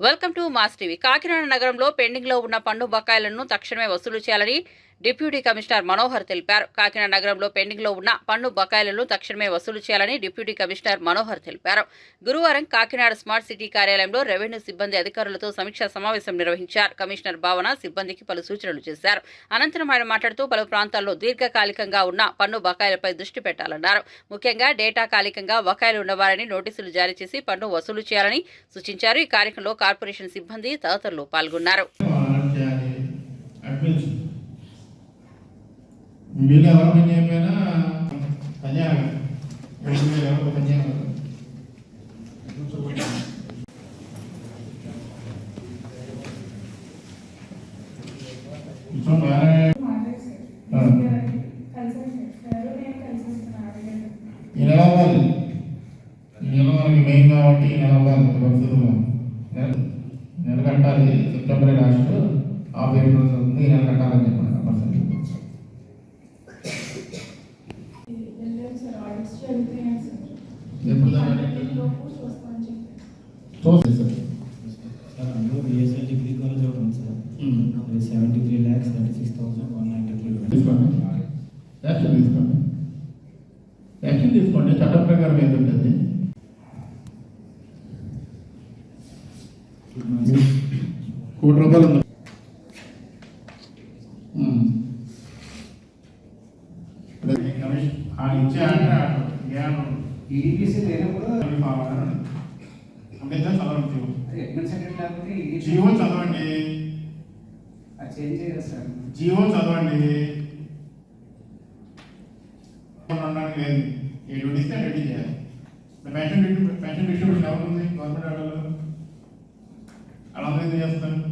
Welcome to mass TV. Kakinada నగరంలో పెండింగ్లో ఉన్న పన్ను బకాయిలను తక్షణమే వసూలు చేయాలని డిప్యూటీ కమిషనర్ మనోహర్ తెలిపారు. కాకినాడ నగరంలో పెండింగ్లో ఉన్న పన్ను బకాయిలను తక్షణమే వసూలు చేయాలని డిప్యూటీ కమిషనర్ మనోహర్ తెలిపారు. గురువారం కాకినాడ స్మార్ట్ సిటీ కార్యాలయంలో రెవెన్యూ సిబ్బంది అధికారులతో సమీక్షా సమావేశం నిర్వహించారు. కమిషనర్ భావన సిబ్బందికి పలు సూచనలు చేశారు. అనంతరం ఆయన మాట్లాడుతూ పలు ప్రాంతాల్లో దీర్ఘకాలికంగా ఉన్న పన్ను బకాయిలపై దృష్టి పెట్టాలన్నారు. ముఖ్యంగా డేటా కాలికంగా బకాయిలు ఉన్నవారని నోటీసులు జారీ చేసి పన్ను వసూలు చేయాలని సూచించారు. ఈ కార్యక్రమంలో కార్పొరేషన్ సిబ్బంది తదితరులు పాల్గొన్నారు. ఆర్డర్ మీరు ఎవరు పని చేయకపోయినా పని ఎవరు పని చేయాలి ఈ నెల మెయిన్ కాబట్టి నెల పరిస్థితుల్లో. నెల కట్టాలి. సెప్టెంబర్ లాస్ట్ ఆ పేరు రోజు ఈ నెల కట్టాలని ఎప్పుడు చూస్తే సార్ సార్ డిగ్రీ కాలేజ్ ఒకటి ఉంది. సార్ అది seventy three lakhs thirty six thousand one ninety three తీసుకోండి యాక్షన్ తీసుకోండి యాక్షన్ తీసుకోండి చట్టం ప్రకారం ఏది ఉంటుంది కోటి రూపాయలు కమిషన్ ఆ ఇచ్చే ఆర్డర్ ఆర్డర్ జ్ఞానం ఈడీపీసీ లేనప్పుడు అంటే చదవండి జీవో. అడ్మినిస్ట్రేటివ్ లేకపోతే జీవో చదవండి. అది చేంజ్ చేయలేదు సార్? జీవో చదవండి. ఉండడానికి లేదు. ఏ డ్యూటీ ఇస్తే రెడీ చేయాలి. పెన్షన్ పెన్షన్ డిస్ట్రిబ్యూషన్ ఎవరు ఉంది? గవర్నమెంట్ ఆర్డర్లో అలా ఎందుకు